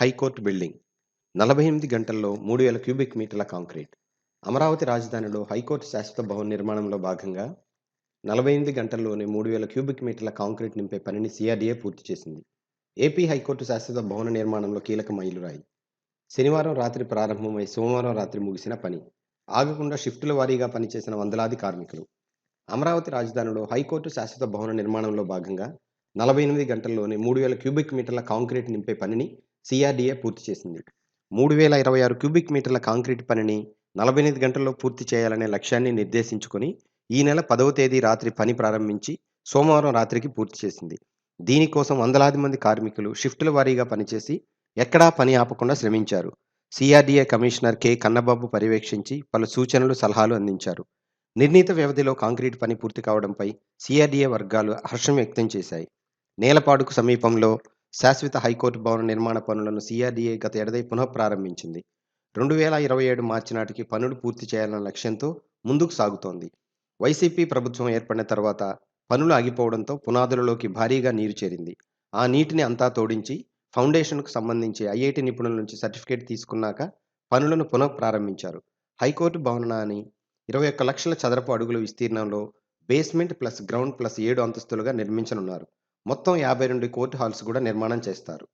High court building. నలభై ఎనిమిది గంటల్లో మూడు వేల క్యూబిక్ మీటర్ల కాంక్రీట్. అమరావతి రాజధానిలో హైకోర్టు శాశ్వత భవన నిర్మాణంలో భాగంగా నలభై ఎనిమిది గంటల్లోనే మూడు వేల క్యూబిక్ మీటర్ల కాంక్రీట్ నింపే పనిని సిఆర్డీఏ పూర్తి చేసింది. ఏపీ హైకోర్టు శాశ్వత భవన నిర్మాణంలో కీలక మైలురాయి. శనివారం రాత్రి ప్రారంభమై సోమవారం రాత్రి ముగిసిన పని. ఆగకుండా షిఫ్టుల వారీగా పనిచేసిన వందలాది కార్మికులు. అమరావతి రాజధానిలో హైకోర్టు శాశ్వత భవన నిర్మాణంలో భాగంగా నలభై ఎనిమిది గంటల్లోనే మూడు వేల క్యూబిక్ మీటర్ల కాంక్రీట్ నింపే పనిని సిఆర్డీఏ పూర్తి చేసింది. మూడు వేల ఇరవై ఆరు క్యూబిక్ మీటర్ల కాంక్రీట్ పనిని నలభై ఎనిమిది గంటల్లో పూర్తి చేయాలనే లక్ష్యాన్ని నిర్దేశించుకొని ఈ నెల పదవ తేదీ రాత్రి పని ప్రారంభించి సోమవారం రాత్రికి పూర్తి చేసింది. దీనికోసం వందలాది మంది కార్మికులు షిఫ్టుల వారీగా పనిచేసి ఎక్కడా పని ఆపకుండా శ్రమించారు. సిఆర్డీఏ కమిషనర్ కె కన్నబాబు పర్యవేక్షించి పలు సూచనలు సలహాలు అందించారు. నిర్ణీత వ్యవధిలో కాంక్రీట్ పని పూర్తి కావడంపై సిఆర్డీఏ వర్గాలు హర్షం వ్యక్తం చేశాయి. నేలపాడుకు సమీపంలో శాశ్వత హైకోర్టు భవన నిర్మాణ పనులను సిఆర్డీఏ గత ఏడాది పునః ప్రారంభించింది రెండు వేల ఇరవై ఏడు మార్చి నాటికి పనులు పూర్తి చేయాలన్న లక్ష్యంతో ముందుకు సాగుతోంది. వైసీపీ ప్రభుత్వం ఏర్పడిన తర్వాత పనులు ఆగిపోవడంతో పునాదులలోకి భారీగా నీరు చేరింది. ఆ నీటిని అంతా తోడించి ఫౌండేషన్కు సంబంధించి ఐఐటి నిపుణుల నుంచి సర్టిఫికేట్ తీసుకున్నాక పనులను పునః ప్రారంభించారు హైకోర్టు భవనాన్ని ఇరవై ఒక్క లక్షల చదరపు అడుగుల విస్తీర్ణంలో బేస్మెంట్ ప్లస్ గ్రౌండ్ ప్లస్ ఏడు అంతస్తులుగా నిర్మించనున్నారు. మొత్తం యాభై రెండు కోర్టు హాల్స్ కూడా నిర్మాణం చేస్తారు.